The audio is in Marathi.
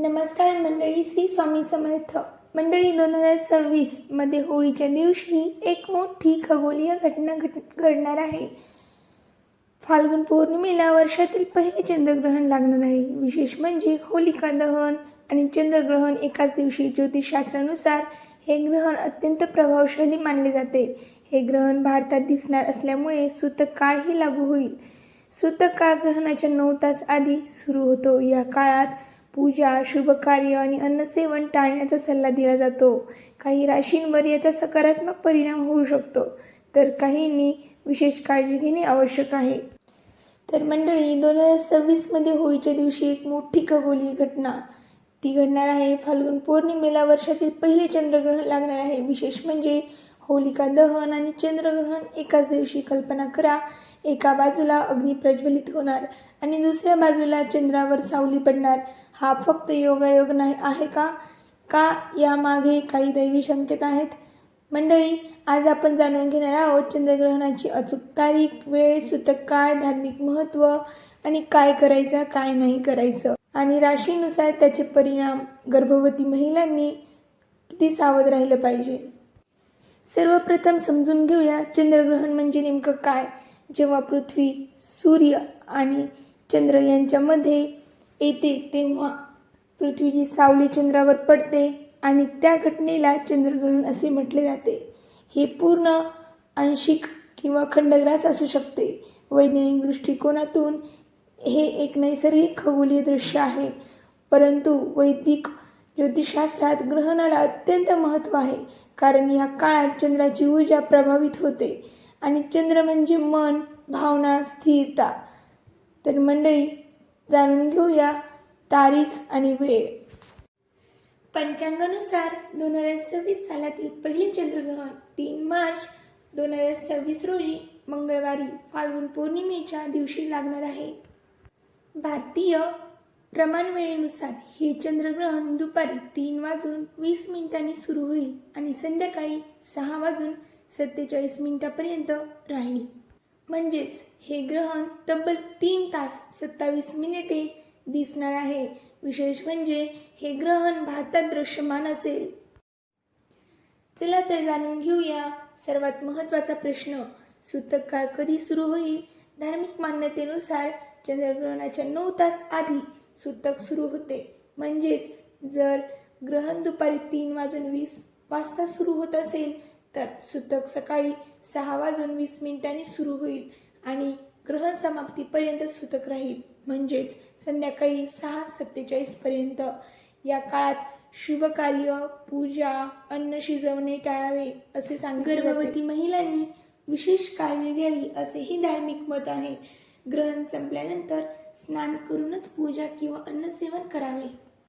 नमस्कार मंडळी श्री स्वामी समर्थ. मंडळी दोन हजार सव्वीसमध्ये होळीच्या दिवशी एक मोठी खगोलीय घटना घट घडणार आहे. फाल्गुन पौर्णिमेला वर्षातील पहिले चंद्रग्रहण लागणार आहे. विशेष म्हणजे होलिका दहन आणि चंद्रग्रहण एकाच दिवशी ज्योतिषशास्त्रानुसार हे ग्रहण अत्यंत प्रभावशाली मानले जाते. हे ग्रहण भारतात दिसणार असल्यामुळे सूतक काळही लागू होईल. सूतक काळ ग्रहणाच्या नऊ तास आधी सुरू होतो. या काळात पूजा शुभ कार्य आणि अन्नसेवन टाळण्याचा सल्ला दिला जातो. काही राशींवर याचा सकारात्मक परिणाम होऊ शकतो तर काहींनी विशेष काळजी घेणे आवश्यक आहे. तर मंडळी दोन हजार सव्वीसमध्ये होळीच्या दिवशी एक मोठी खगोलीय घटना. ती घडणार आहे फाल्गुन पौर्णिमेला. वर्षातील पहिले चंद्रग्रहण लागणार आहे. विशेष म्हणजे होलिका दहन आणि चंद्रग्रहण एकाच दिवशी कल्पना करा. एका बाजूला अग्नी प्रज्वलित होणार आणि दुसऱ्या बाजूला चंद्रावर सावली पडणार. हा फक्त योगायोग नाही आहे का? का यामागे काही दैवी संकेत आहेत? मंडळी आज आपण जाणून घेणार आहोत चंद्रग्रहणाची अचूक तारीख वेळ सूतक काळ धार्मिक महत्त्व आणि काय करायचं काय नाही करायचं. आणि राशीनुसार त्याचे परिणाम गर्भवती महिलांनी किती सावध राहिलं पाहिजे? सर्वप्रथम समजून घेऊया चंद्रग्रहण म्हणजे नेमकं काय? जेव्हा पृथ्वी सूर्य आणि चंद्र यांच्यामध्ये येते तेव्हा पृथ्वीची सावली चंद्रावर पडते आणि त्या घटनेला चंद्रग्रहण असे म्हटले जाते. हे पूर्ण आंशिक किंवा खंडग्रास असू शकते. वैज्ञानिक दृष्टिकोनातून हे एक नैसर्गिक खगोलीय दृश्य आहे. परंतु वैदिक ज्योतिषशास्त्रात ग्रहणाला अत्यंत महत्त्व आहे. कारण या काळात चंद्राची ऊर्जा प्रभावित होते. आणि चंद्र म्हणजे मन भावना स्थिरता. तर मंडळी जाणून घेऊया तारीख आणि वेळ. पंचांगानुसार दोन हजार सव्वीस सालातील पहिले चंद्रग्रहण तीन मार्च दोन हजार सव्वीस रोजी मंगळवारी फाल्गुन पौर्णिमेच्या दिवशी लागणार आहे. भारतीय प्रमाण वेळेनुसार हे चंद्रग्रहण दुपारी तीन वाजून वीस मिनिटांनी सुरू होईल आणि संध्याकाळी सहा वाजून सत्तेचाळीस मिनिटापर्यंत राहील. म्हणजेच हे ग्रहण तब्बल तीन तास सत्तावीस मिनिटे दिसणार आहे. विशेष म्हणजे हे ग्रहण भारतात दृश्यमान असेल. चला तर जाणून घेऊया सर्वात महत्त्वाचा प्रश्न. सूतक काळ कधी सुरू होईल? धार्मिक मान्यतेनुसार चंद्रग्रहणाच्या नऊ तास आधी सूतक सुरू होते. म्हणजेच जर ग्रहण दुपारी तीन वाजून वीस वाजता सुरू होत असेल तर सुतक सकाळी सहा वाजून वीस मिनिटांनी सुरू होईल आणि ग्रहण समाप्तीपर्यंत सूतक राहील. म्हणजेच संध्याकाळी सहा सत्तेचाळीसपर्यंत या काळात शुभकार्य पूजा अन्न शिजवणे टाळावे असे सांग गर्भवती महिलांनी विशेष काळजी घ्यावी असेही धार्मिक मत आहे. ग्रहण संपल्यानंतर स्नान करूनच पूजा किंवा अन्नसेवन करावे.